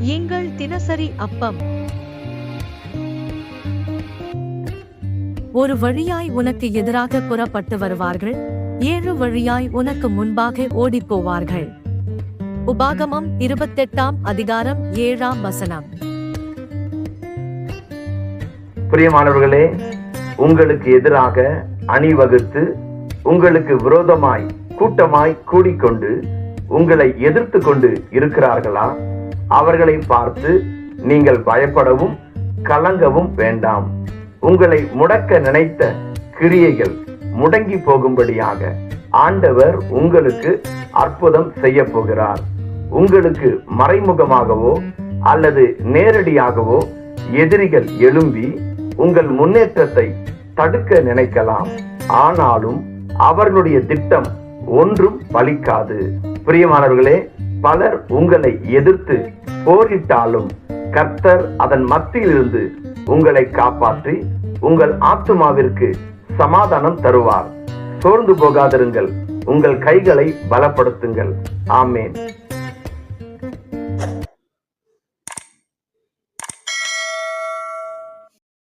எங்கள் தினசரி அப்பம். ஒரு வழியாய் உனக்கு எதிராக புறப்பட்டு வருவார்கள் ஏழு வழியாய் உனக்கு முன்பாக ஓடிப்போவார்கள். உபாகமம் இருபத்தெட்டாம் அதிகாரம் ஏழாம் வசனம். பிரியமானவர்களே உங்களுக்கு எதிராக அணிவகுத்து உங்களுக்கு விரோதமாய் கூட்டமாய் கூடிக்கொண்டு உங்களை எதிர்த்து கொண்டு இருக்கிறார்களா? அவர்களை பார்த்து நீங்கள் பயப்படவும் கலங்கவும் வேண்டாம். உங்களை முடக்க நினைத்த கிரியைகள் முடங்கி போகும்படியாக ஆண்டவர் உங்களுக்கு அற்புதம் செய்ய போகிறார். உங்களுக்கு மறைமுகமாகவோ அல்லது நேரடியாகவோ எதிரிகள் எழும்பி உங்கள் முன்னேற்றத்தை தடுக்க நினைக்கலாம். ஆனாலும் அவர்களுடைய திட்டம் ஒன்றும் பலிக்காது. பிரியமானவர்களே பலர் உங்களை எதிர்த்து போரிட்டாலும் கர்த்தர் அதன் மத்தியிலிருந்து உங்களை காப்பாற்றி உங்கள் ஆத்துமாவிற்கு சமாதானம் தருவார். சோர்ந்து போகாதிருங்கள். உங்கள் கைகளை பலப்படுத்துங்கள். ஆமேன்.